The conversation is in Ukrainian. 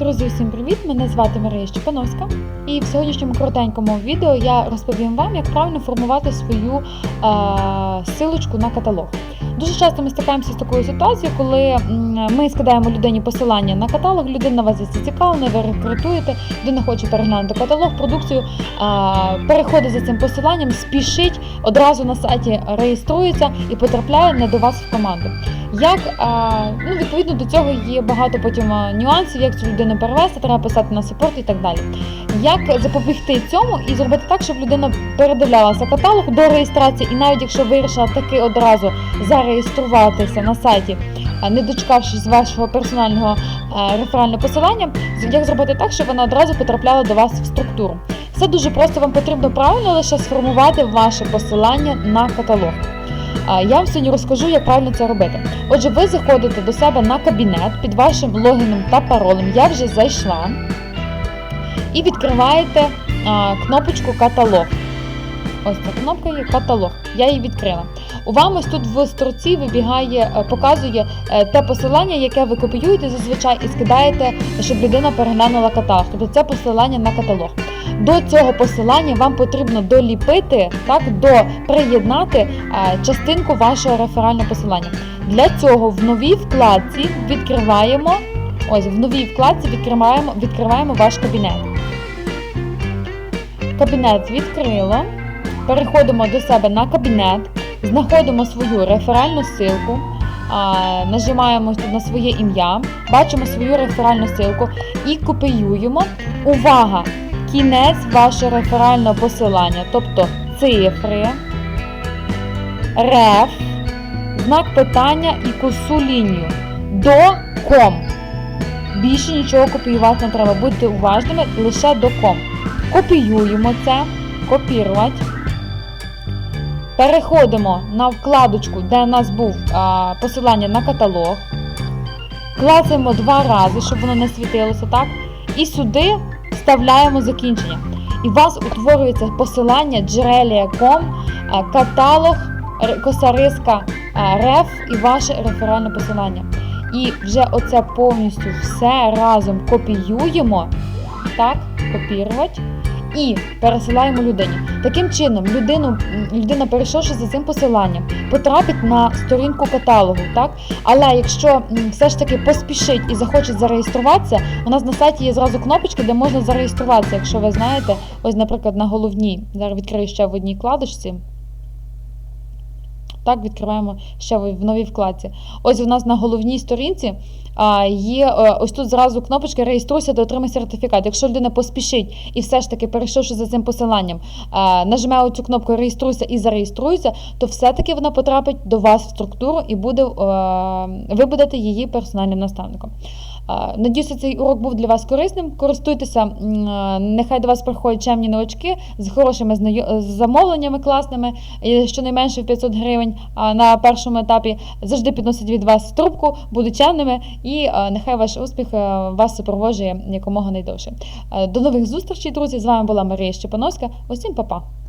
Друзі, усім привіт! Мене звати Марія Щепановська. І в сьогоднішньому коротенькому відео я розповім вам, як правильно формувати свою е, силочку на каталог. Дуже часто ми стикаємося з такою ситуацією, коли ми скидаємо людині посилання на каталог, людина вас зацікавлена, ви рекрутуєте, людина хоче переглянути каталог, продукцію, переходить за цим посиланням, спішить, одразу на сайті реєструється і потрапляє не до вас в команду. Як ну, відповідно до цього є багато потім нюансів, як цю людину перевести, треба писати на супорт і так далі. Як запобігти цьому і зробити так, щоб людина передивлялася каталог до реєстрації, і навіть якщо вирішила таки одразу зареєструватися на сайті, не дочекавшись вашого персонального реферального посилання, як зробити так, щоб вона одразу потрапляла до вас в структуру. Все дуже просто, вам потрібно правильно лише сформувати ваше посилання на каталог. Я вам сьогодні розкажу, як правильно це робити. Отже, ви заходите до себе на кабінет під вашим логіном та паролем. Я вже зайшла. І відкриваєте а, кнопочку каталог. Ось ця кнопка є каталог. Я її відкрила. У вам ось тут в строці вибігає, е, показує е, те посилання, яке ви копіюєте зазвичай і скидаєте, щоб людина переглянула каталог. Тобто це посилання на каталог. До цього посилання вам потрібно доліпити, так, до приєднати е, частинку вашого реферального посилання. Для цього в новій вкладці відкриваємо. Ось в новій вкладці відкриваємо, відкриваємо ваш кабінет. Кабінет відкрило. Переходимо до себе на кабінет, знаходимо свою реферальну ссылку, нажимаємо на своє ім'я, бачимо свою реферальну ссылку і копіюємо. Увага! Кінець вашого реферального посилання, тобто цифри, реф, знак питання і косу лінію до ком. Більше нічого копіювати не треба. Будьте уважними лише до ком. Копіюємо це, копірувати. Переходимо на вкладочку, де у нас був а, посилання на каталог. Клацаємо два рази, щоб воно не світилося, так? І сюди вставляємо закінчення. І у вас утворюється посилання джерелія.com, каталог, р- косариска реф і ваше реферальне посилання. І вже оце повністю все разом копіюємо, так, копірувати і пересилаємо людині. Таким чином, людину, людина, перейшовши за цим посиланням, потрапить на сторінку каталогу, так? Але якщо все ж таки поспішить і захоче зареєструватися, у нас на сайті є зразу кнопочки, де можна зареєструватися, якщо ви знаєте, ось, наприклад, на головній, зараз відкрию ще в одній кладочці. Так, відкриваємо ще в новій вкладці. Ось у нас на головній сторінці є е, ось тут зразу кнопочка реєструйся та отримай сертифікат. Якщо людина поспішить і все ж таки, перейшовши за цим посиланням, нажме оцю кнопку реєструйся і зареєструйся, то все-таки вона потрапить до вас в структуру і буде, е, ви будете її персональним наставником. Е, Надіюся, цей урок був для вас корисним. Користуйтеся, е, нехай до вас приходять чемні новачки з хорошими замовленнями класними, щонайменше в 500 гривень на першому етапі. Завжди підносять від вас трубку, будуть чемними, і е, нехай ваш успіх вас супроводжує якомога найдовше. До нових зустрічей, друзі! З вами була Марія Щепановська. Усім па-па!